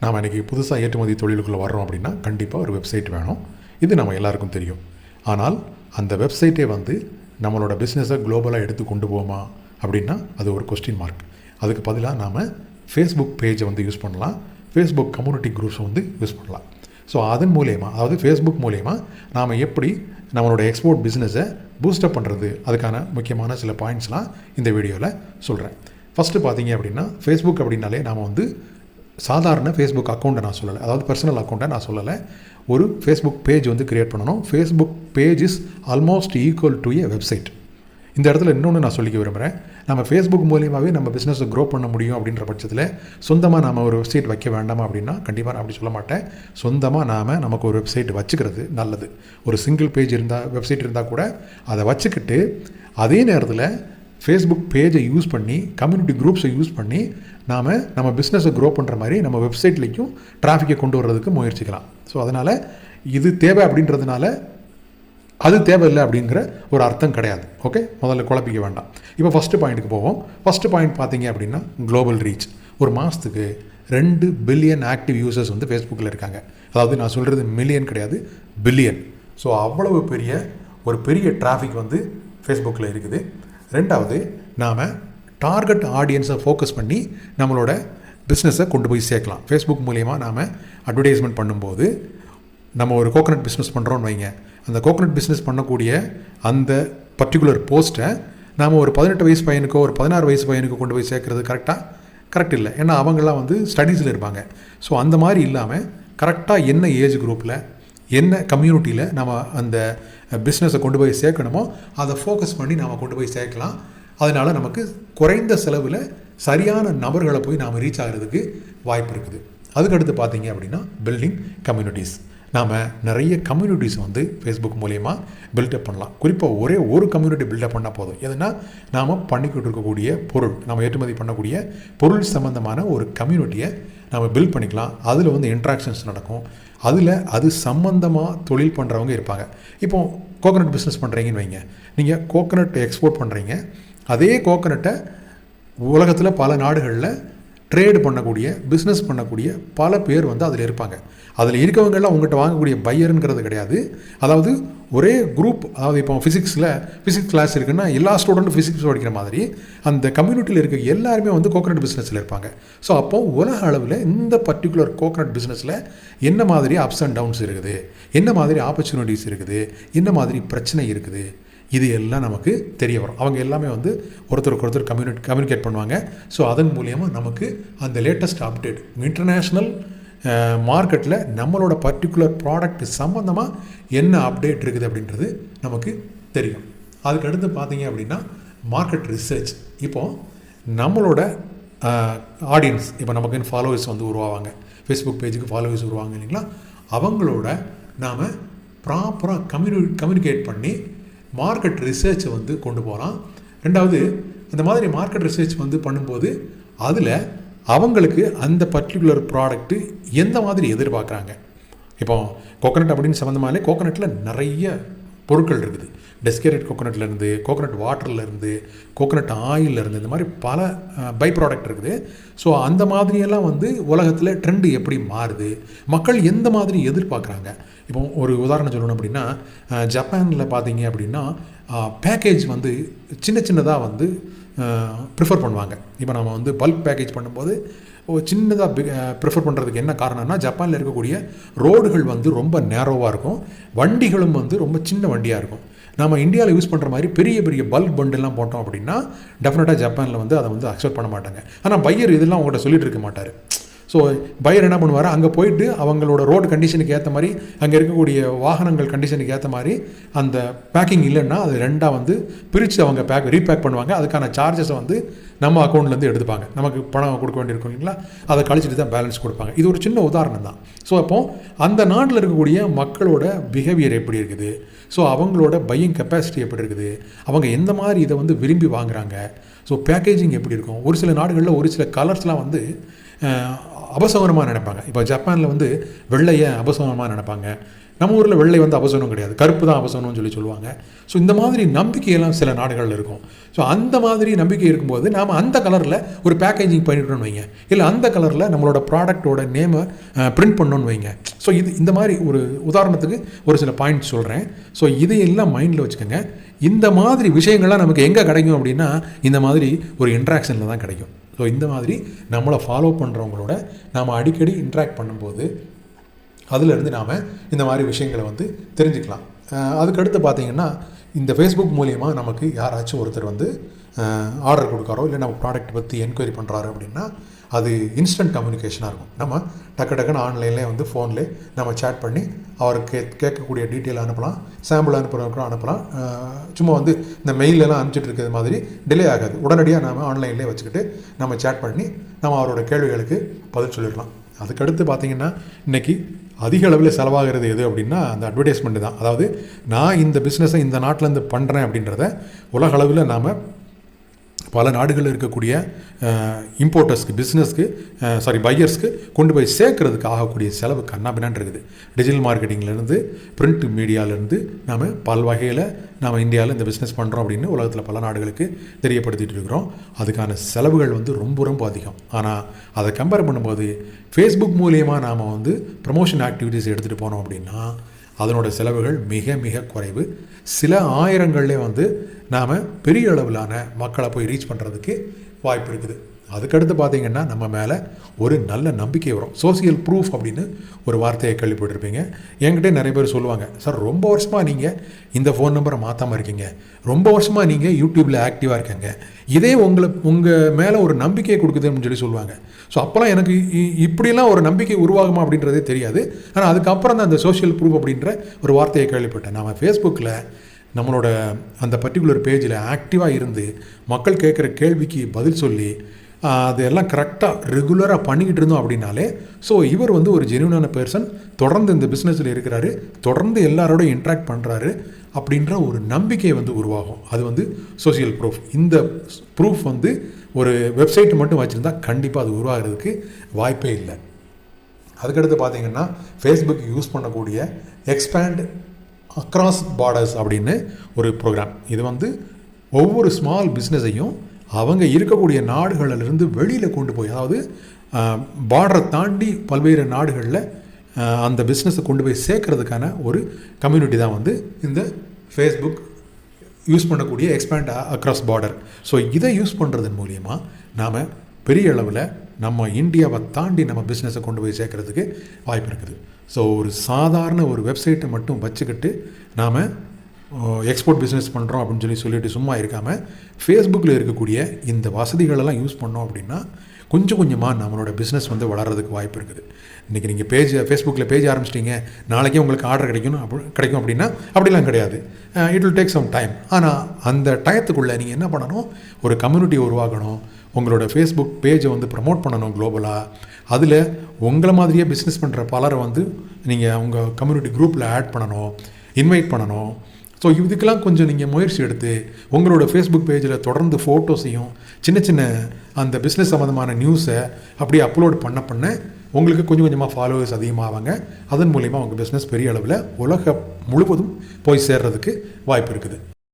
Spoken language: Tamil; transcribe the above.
நாம் இன்றைக்கி புதுசாக ஏற்றுமதி தொழிலுக்குள்ளே வர்றோம் அப்படின்னா கண்டிப்பாக ஒரு வெப்சைட் வேணும். இது நம்ம எல்லாருக்கும் தெரியும். ஆனால் அந்த வெப்சைட்டே வந்து நம்மளோட பிஸ்னஸை குளோபலாக எடுத்து கொண்டு போமா அப்படின்னா அது ஒரு கொஸ்டின் மார்க் அதுக்கு பதிலாக நாம் ஃபேஸ்புக் பேஜை வந்து யூஸ் பண்ணலாம். ஃபேஸ்புக் கம்யூனிட்டி குரூப்ஸை வந்து யூஸ் பண்ணலாம். ஸோ அதன் மூலயமா அதாவது ஃபேஸ்புக் மூலயமா நாம் எப்படி நம்மளோட எக்ஸ்போர்ட் பிஸ்னஸை பூஸ்டப் பண்ணுறது அதுக்கான முக்கியமான சில பாயிண்ட்ஸ்லாம் இந்த வீடியோவில் சொல்கிறேன் ஃபஸ்ட்டு பார்த்தீங்க அப்படின்னா ஃபேஸ்புக் அப்படின்னாலே நாம் வந்து சாதாரண ஃபேஸ்புக் அக்கௌண்ட்டை நான் சொல்லலை. அதாவது பர்சனல் அக்கௌண்ட்டை நான் சொல்லலை. ஒரு ஃபேஸ்புக் பேஜ் வந்து க்ரியேட் பண்ணணும். Facebook page is almost equal to a website இந்த இடத்துல இன்னொன்று நான் சொல்லிக்க விரும்புகிறேன் நம்ம ஃபேஸ்புக் மூலியமாகவே நம்ம பிஸ்னஸை க்ரோ பண்ண முடியும் அப்படின்ற பட்சத்தில் சொந்தமாக நாம் ஒரு வெப்சைட் வைக்க வேண்டாமா அப்படின்னா கண்டிப்பாக நான் அப்படி சொல்ல மாட்டேன். சொந்தமாக நாம் நமக்கு ஒரு வெப்சைட் வச்சுக்கிறது நல்லது. ஒரு சிங்கிள் பேஜ் இருந்தால் வெப்சைட் இருந்தால் கூட அதை வச்சுக்கிட்டு அதே நேரத்தில் ஃபேஸ்புக் பேஜை யூஸ் பண்ணி கம்யூனிட்டி குரூப்ஸை யூஸ் பண்ணி நாம் நம்ம பிஸ்னஸை க்ரோ பண்ணுற மாதிரி நம்ம வெப்சைட்லேயும் டிராஃபிக்கை கொண்டு வர்றதுக்கு முயற்சிக்கலாம். ஸோ அதனால் இது தேவை அப்படின்றதுனால அது தேவையில்லை அப்படிங்கிற ஒரு அர்த்தம் கிடையாது. ஓகே முதல்ல குழப்பிக்க வேண்டாம். இப்போ ஃபஸ்ட்டு பாயிண்ட்டுக்கு போவோம். ஃபஸ்ட்டு பாயிண்ட் பார்த்தீங்க அப்படின்னா குளோபல் ரீச் ஒரு மாதத்துக்கு ரெண்டு பில்லியன் ஆக்டிவ் யூசர்ஸ் வந்து ஃபேஸ்புக்கில் இருக்காங்க. அதாவது நான் சொல்கிறது மில்லியன் கிடையாது பில்லியன் ஸோ அவ்வளவு பெரிய ஒரு பெரிய டிராஃபிக் வந்து ஃபேஸ்புக்கில் இருக்குது. ரெண்டாவது நாம் டார்கெட் ஆடியன்ஸை ஃபோக்கஸ் பண்ணி நம்மளோட பிஸ்னஸை கொண்டு போய் சேர்க்கலாம். ஃபேஸ்புக் மூலயமா நாம் அட்வர்டைஸ்மெண்ட் பண்ணும்போது நம்ம ஒரு கோகனட் பிஸ்னஸ் பண்ணுறோன்னு வைங்க. அந்த கோகனட் பிஸ்னஸ் பண்ணக்கூடிய அந்த பர்டிகுலர் போஸ்ட்டை நாம் ஒரு பதினெட்டு வயசு பையனுக்கோ ஒரு பதினாறு வயசு பையனுக்கோ கொண்டு போய் சேர்க்குறது கரெக்டாக கரெக்ட் இல்லை. ஏன்னா அவங்கெல்லாம் வந்து ஸ்டடீஸில் இருப்பாங்க. ஸோ அந்த மாதிரி இல்லாமல் கரெக்டாக என்ன ஏஜ் குரூப்பில் என்ன கம்யூனிட்டியில் நம்ம அந்த பிஸ்னஸை கொண்டு போய் சேர்க்கணுமோ அதை ஃபோக்கஸ் பண்ணி நாம் கொண்டு போய் சேர்க்கலாம். அதனால் நமக்கு குறைந்த செலவில் சரியான நபர்களை போய் நாம் ரீச் ஆகிறதுக்கு வாய்ப்பு இருக்குது. அதுக்கடுத்து பார்த்தீங்க அப்படின்னா பில்டிங் கம்யூனிட்டிஸ் நாம் நிறைய கம்யூனிட்டிஸ் வந்து ஃபேஸ்புக் மூலயமா பில்டப் பண்ணலாம். குறிப்பாக ஒரே ஒரு கம்யூனிட்டி பில்டப் பண்ணால் போதும். எதுனா நாம் பண்ணிக்கிட்டு இருக்கக்கூடிய பொருள் நம்ம ஏற்றுமதி பண்ணக்கூடிய பொருள் சம்மந்தமான ஒரு கம்யூனிட்டியை நம்ம பில்ட் பண்ணிக்கலாம். அதில் வந்து இன்ட்ராக்ஷன்ஸ் நடக்கும். அதில் அது சம்மந்தமாக தொழில் பண்ணுறவங்க இருப்பாங்க. இப்போது கோகனட் பிஸ்னஸ் பண்ணுறீங்கன்னு வைங்க. நீங்கள் கோகனட் எக்ஸ்போர்ட் பண்ணுறீங்க அதே கோகனட்டை உலகத்தில் பல நாடுகளில் ட்ரேடு பண்ணக்கூடிய பிஸ்னஸ் பண்ணக்கூடிய பல பேர் வந்து அதில் இருப்பாங்க. அதில் இருக்கவங்கெல்லாம் உங்கள்கிட்ட வாங்கக்கூடிய பையருங்கிறது கிடையாது. அதாவது ஒரே குரூப் அதாவது இப்போ ஃபிசிக்ஸில் ஃபிசிக்ஸ் கிளாஸ் இருக்குன்னா எல்லா ஸ்டூடெண்ட்டும் ஃபிசிக்ஸ் படிக்கிற மாதிரி அந்த கம்யூனிட்டியில் இருக்க எல்லாருமே வந்து கோகனட் பிஸ்னஸில் இருப்பாங்க. ஸோ அப்போ உலக அளவில் இந்த பர்டிகுலர் கோகனட் பிஸ்னஸில் என்ன மாதிரி அப்ஸ் அண்ட் டவுன்ஸ் இருக்குது? என்ன மாதிரி ஆப்பர்ச்சுனிட்டிஸ் இருக்குது? என்ன மாதிரி பிரச்சனை இருக்குது? இது எல்லாம் நமக்கு தெரிய வரும். அவங்க எல்லாமே வந்து ஒருத்தருக்கு ஒருத்தர் கம்யூனிட் கம்யூனிகேட் பண்ணுவாங்க. ஸோ அதன் மூலியமாக நமக்கு அந்த லேட்டஸ்ட் அப்டேட் இன்டர்நேஷ்னல் மார்க்கெட்டில் நம்மளோட பர்டிகுலர் ப்ராடக்ட் சம்மந்தமாக என்ன அப்டேட் இருக்குது அப்படின்றது நமக்கு தெரியும். அதுக்கு அடுத்து பார்த்தீங்க அப்படின்னா மார்க்கெட் ரிசர்ச் இப்போது நம்மளோட ஆடியன்ஸ் இப்போ நமக்குன்னு ஃபாலோவர்ஸ் வந்து உருவாவாங்க. ஃபேஸ்புக் பேஜுக்கு ஃபாலோவர்ஸ் உருவாங்க இல்லைங்களா? அவங்களோட நாம் ப்ராப்பராக கம்யூனி கம்யூனிகேட் பண்ணி மார்க்கெட் ரிசர்ச்சை வந்து கொண்டு போகலாம் ரெண்டாவது அந்த மாதிரி மார்க்கெட் ரிசர்ச் வந்து பண்ணும்போது அதில் அவங்களுக்கு அந்த பர்டிகுலர் ப்ராடக்ட்டு எந்த மாதிரி எதிர்பார்க்குறாங்க? இப்போ கோகனட் அப்படின்னு சம்மந்தமாலே கோகனட்டில் நிறைய பொருட்கள் இருக்குது. டெஸ்கரேட் கோகோனட்லேருந்து கோகோனட் வாட்டர்லேருந்து கோகோனட் ஆயிலிருந்து இந்த மாதிரி பல பை ப்ராடக்ட் இருக்குது. ஸோ அந்த மாதிரியெல்லாம் வந்து உலகத்தில் ட்ரெண்டு எப்படி மாறுது? மக்கள் எந்த மாதிரி எதிர்பார்க்குறாங்க? இப்போ ஒரு உதாரணம் சொல்லணும் அப்படின்னா ஜப்பானில் பார்த்தீங்க அப்படின்னா பேக்கேஜ் வந்து சின்ன சின்னதாக வந்து ப்ரிஃபர் பண்ணுவாங்க. இப்போ நம்ம வந்து பல்க் பேக்கேஜ் பண்ணும்போது சின்னதாக ப்ரிஃபர் பண்ணுறதுக்கு என்ன காரணம்னா ஜப்பானில் இருக்கக்கூடிய ரோடுகள் வந்து ரொம்ப நேரோவாக இருக்கும். வண்டிகளும் வந்து ரொம்ப சின்ன வண்டியாக இருக்கும். நம்ம இந்தியாவில் யூஸ் பண்ணுற மாதிரி பெரிய பெரிய பல்க் பண்டெல்லாம் போட்டோம் அப்படின்னா டெஃபினட்டாக ஜப்பானில் வந்து அதை வந்து அக்செப்ட் பண்ண மாட்டாங்க. ஆனால் பையர் இதெல்லாம் உங்கள்கிட்ட சொல்லிட்டு இருக்க மாட்டார். ஸோ பையர் என்ன பண்ணுவார்? அங்கே போயிட்டு அவங்களோட ரோடு கண்டிஷனுக்கு ஏற்ற மாதிரி அங்கே இருக்கக்கூடிய வாகனங்கள் கண்டிஷனுக்கு ஏற்ற மாதிரி அந்த பேக்கிங் இல்லைன்னா அது ரெண்டாக வந்து பிரித்து அவங்க பேக் ரீபேக் பண்ணுவாங்க. அதுக்கான சார்ஜஸை வந்து நம்ம அக்கௌண்ட்லேருந்து எடுத்துப்பாங்க. நமக்கு பணம் கொடுக்க வேண்டியிருக்கும் இல்லைங்களா? அதை கழிச்சிட்டு தான் பேலன்ஸ் கொடுப்பாங்க. இது ஒரு சின்ன உதாரணம் தான். ஸோ அப்போது அந்த நாட்டில் இருக்கக்கூடிய மக்களோட பிஹேவியர் எப்படி இருக்குது? ஸோ அவங்களோட பையிங் கெப்பாசிட்டி எப்படி இருக்குது? அவங்க எந்த மாதிரி இதை வந்து விரும்பி வாங்குறாங்க? ஸோ பேக்கேஜிங் எப்படி இருக்கும்? ஒரு சில நாடுகளில் ஒரு சில கலர்ஸ்லாம் வந்து அபசகனமாக நினைப்பாங்க. இப்போ ஜப்பானில் வந்து வெள்ளையை அபசவனமாக நினைப்பாங்க. நம்ம ஊரில் வெள்ளை வந்து அபசனம் கிடையாது. கருப்பு தான் அபசனம்னு சொல்லி சொல்லுவாங்க. ஸோ இந்த மாதிரி நம்பிக்கையெல்லாம் சில நாடுகளில் இருக்கும். ஸோ அந்த மாதிரி நம்பிக்கை இருக்கும்போது நாம் அந்த கலரில் ஒரு பேக்கேஜிங் பண்ணிட்டோம்னு வைங்க. இல்லை அந்த கலரில் நம்மளோட ப்ராடக்ட்டோட நேமை பிரிண்ட் பண்ணோன்னு வைங்க. ஸோ இது இந்த மாதிரி ஒரு உதாரணத்துக்கு ஒரு சில பாயிண்ட் சொல்கிறேன் ஸோ இதையெல்லாம் மைண்டில் வச்சுக்கோங்க. இந்த மாதிரி விஷயங்கள்லாம் நமக்கு எங்கே கிடைக்கும் அப்படின்னா இந்த மாதிரி ஒரு இன்ட்ராக்ஷனில் தான் கிடைக்கும். ஸோ இந்த மாதிரி நம்மளை ஃபாலோ பண்ணுறவங்களோட நாம் அடிக்கடி இன்ட்ராக்ட் பண்ணும்போது அதிலிருந்து நாம் இந்த மாதிரி விஷயங்களை வந்து தெரிஞ்சுக்கலாம். அதுக்கடுத்து பார்த்தீங்கன்னா இந்த ஃபேஸ்புக் மூலியமாக நமக்கு யாராச்சும் ஒருத்தர் வந்து ஆர்டர் கொடுக்காரோ இல்லை நம்ம ப்ராடக்ட் பற்றி என்கொயரி பண்ணுறாரு அப்படின்னா அது இன்ஸ்டன்ட் கம்யூனிகேஷனாக இருக்கும். நம்ம டக்கு டக்குன்னு ஆன்லைன்லேயே வந்து ஃபோன்லேயே நம்ம சேட் பண்ணி அவருக்கு கே கேட்கக்கூடிய டீட்டெயில் அனுப்பலாம் சாம்பிள் அனுப்புகிறவங்க அனுப்பலாம். சும்மா வந்து இந்த மெயிலெல்லாம் அனுப்பிச்சிட்டு இருக்கிற மாதிரி டிலே ஆகாது. உடனடியாக நாம் ஆன்லைன்லேயே வச்சுக்கிட்டு நம்ம சேட் பண்ணி நம்ம அவரோட கேள்விகளுக்கு பதில் சொல்லிடலாம். அதுக்கடுத்து பார்த்தீங்கன்னா இன்றைக்கி அதிக அளவில் செலவாகிறது எது அப்படின்னா அந்த அட்வர்டைஸ்மெண்ட் தான். அதாவது நான் இந்த பிஸ்னஸை இந்த நாட்டிலேருந்து பண்ணுறேன் அப்படின்றத உலக அளவில் நாம் பல நாடுகளில் இருக்கக்கூடிய இம்போர்ட்டர்ஸ்க்கு பிஸ்னஸ்க்கு சாரி பையர்ஸ்க்கு கொண்டு போய் சேர்க்கறதுக்கு ஆகக்கூடிய செலவு கண்ணாபின்னான் இருக்குது. டிஜிட்டல் மார்க்கெட்டிங்லேருந்து பிரிண்ட் மீடியாவிலேருந்து நாம் பல வகையில் நாம் இந்தியாவில் இந்த பிஸ்னஸ் பண்ணுறோம் அப்படின்னு உலகத்தில் பல நாடுகளுக்கு தெரியப்படுத்திகிட்டு இருக்கிறோம். அதுக்கான செலவுகள் வந்து ரொம்ப ரொம்ப அதிகம். ஆனால் அதை கம்பேர் பண்ணும்போது ஃபேஸ்புக் மூலியமாக நாம் வந்து ப்ரமோஷன் ஆக்டிவிட்டீஸ் எடுத்துகிட்டு போனோம் அப்படின்னா அதனோட செலவுகள் மிக மிக குறைவு. சில ஆயிரங்கள்லேயே வந்து நாம் பெரிய அளவிலான மக்களை போய் ரீச் பண்ணுறதுக்கு வாய்ப்பு இருக்குது. அதுக்கடுத்து பார்த்தீங்கன்னா நம்ம மேலே ஒரு நல்ல நம்பிக்கை வரும். சோசியல் ப்ரூஃப் அப்படின்னு ஒரு வார்த்தையை கேள்விப்பட்டிருப்பீங்க. என்கிட்ட நிறைய பேர் சொல்லுவாங்க சார் ரொம்ப வருஷமாக நீங்கள் இந்த ஃபோன் நம்பரை மாற்றாமல் இருக்கீங்க. ரொம்ப வருஷமாக நீங்கள் யூடியூப்பில் ஆக்டிவாக இருக்கீங்க. இதே உங்களை உங்கள் மேலே ஒரு நம்பிக்கையை கொடுக்குதுன்னு சொல்லி சொல்லுவாங்க. ஸோ அப்போல்லாம் எனக்கு இ- இப்படிலாம் ஒரு நம்பிக்கை உருவாகுமா அப்படின்றதே தெரியாது. ஆனால் அதுக்கப்புறம் தான் அந்த சோஷியல் ப்ரூஃப் அப்படின்ற ஒரு வார்த்தையை கேள்விப்பட்டேன். நம்ம ஃபேஸ்புக்கில் நம்மளோட அந்த பர்டிகுலர் பேஜில் ஆக்டிவாக இருந்து மக்கள் கேட்குற கேள்விக்கு பதில் சொல்லி அதெல்லாம் கரெக்டாக ரெகுலராக பண்ணிக்கிட்டு இருந்தோம் அப்படின்னாலே ஸோ இவர் வந்து ஒரு ஜென்யூனான பர்சன் தொடர்ந்து இந்த பிஸ்னஸில் இருக்கிறாரு. தொடர்ந்து எல்லாரோட இன்ட்ராக்ட் பண்ணுறாரு அப்படின்ற ஒரு நம்பிக்கை வந்து உருவாகும். அது வந்து சோஷியல் ப்ரூஃப் இந்த ப்ரூஃப் வந்து ஒரு வெப்சைட் மட்டும் வச்சுருந்தா கண்டிப்பாக அது உருவாகிறதுக்கு வாய்ப்பே இல்லை. அதுக்கடுத்து பார்த்தீங்கன்னா ஃபேஸ்புக் யூஸ் பண்ணக்கூடிய எக்ஸ்பேண்ட் அக்ராஸ் பார்டர்ஸ் அப்படின்னு ஒரு ப்ரோக்ராம் இது வந்து ஒவ்வொரு ஸ்மால் பிஸ்னஸையும் அவங்க இருக்கக்கூடிய நாடுகளிலிருந்து வெளியில் கொண்டு போய் அதாவது பார்டரை தாண்டி பல்வேறு நாடுகளில் அந்த பிஸ்னஸை கொண்டு போய் சேர்க்கறதுக்கான ஒரு கம்யூனிட்டி தான் வந்து இந்த ஃபேஸ்புக் யூஸ் பண்ணக்கூடிய எக்ஸ்பேண்ட் அக்ராஸ் பார்டர் ஸோ இதை யூஸ் பண்ணுறதன் மூலியமாக நாம் பெரிய அளவில் நம்ம இந்தியாவை தாண்டி நம்ம பிஸ்னஸை கொண்டு போய் சேர்க்கறதுக்கு வாய்ப்பு இருக்குது. ஸோ ஒரு சாதாரண ஒரு வெப்சைட்டை மட்டும் வச்சுக்கிட்டு நாம் எக்ஸ்போர்ட் பிஸ்னஸ் பண்ணுறோம் அப்படின்னு சொல்லி சொல்லிட்டு சும்மா இருக்காமல் ஃபேஸ்புக்கில் இருக்கக்கூடிய இந்த வசதிகளெல்லாம் யூஸ் பண்ணோம் அப்படின்னா கொஞ்சம் கொஞ்சமாக நம்மளோட பிஸ்னஸ் வந்து வளர்கிறதுக்கு வாய்ப்பு இருக்குது. இன்றைக்கி நீங்கள் பேஜ் ஃபேஸ்புக்கில் பேஜ் ஆரம்பிச்சிட்டிங்க. நாளைக்கே உங்களுக்கு ஆர்டர் கிடைக்கணும் அப்படி கிடைக்கும் அப்படின்னா அப்படிலாம் கிடையாது. It will take some time ஆனால் அந்த டயத்துக்குள்ளே நீங்கள் என்ன பண்ணணும்? ஒரு கம்யூனிட்டி உருவாக்கணும். உங்களோட ஃபேஸ்புக் பேஜை வந்து ப்ரமோட் பண்ணணும் குளோபலாக அதில் உங்களை மாதிரியே பிஸ்னஸ் பண்ணுற பலரை வந்து நீங்கள் உங்கள் கம்யூனிட்டி குரூப்பில் ஆட் பண்ணணும் இன்வைட் பண்ணணும். ஸோ இதுக்கெல்லாம் கொஞ்சம் நீங்கள் முயற்சி எடுத்து உங்களோட ஃபேஸ்புக் பேஜில் தொடர்ந்து ஃபோட்டோஸையும் சின்ன சின்ன அந்த பிஸ்னஸ் சம்மந்தமான நியூஸை அப்படியே அப்லோட் பண்ண பண்ண உங்களுக்கு கொஞ்சம் கொஞ்சமாக ஃபாலோவர்ஸ் அதிகமாகவாங்க அதன் மூலிமா உங்கள் பிஸ்னஸ் பெரிய அளவில் உலக முழுவதும் போய் சேர்றதுக்கு வாய்ப்பு இருக்குது.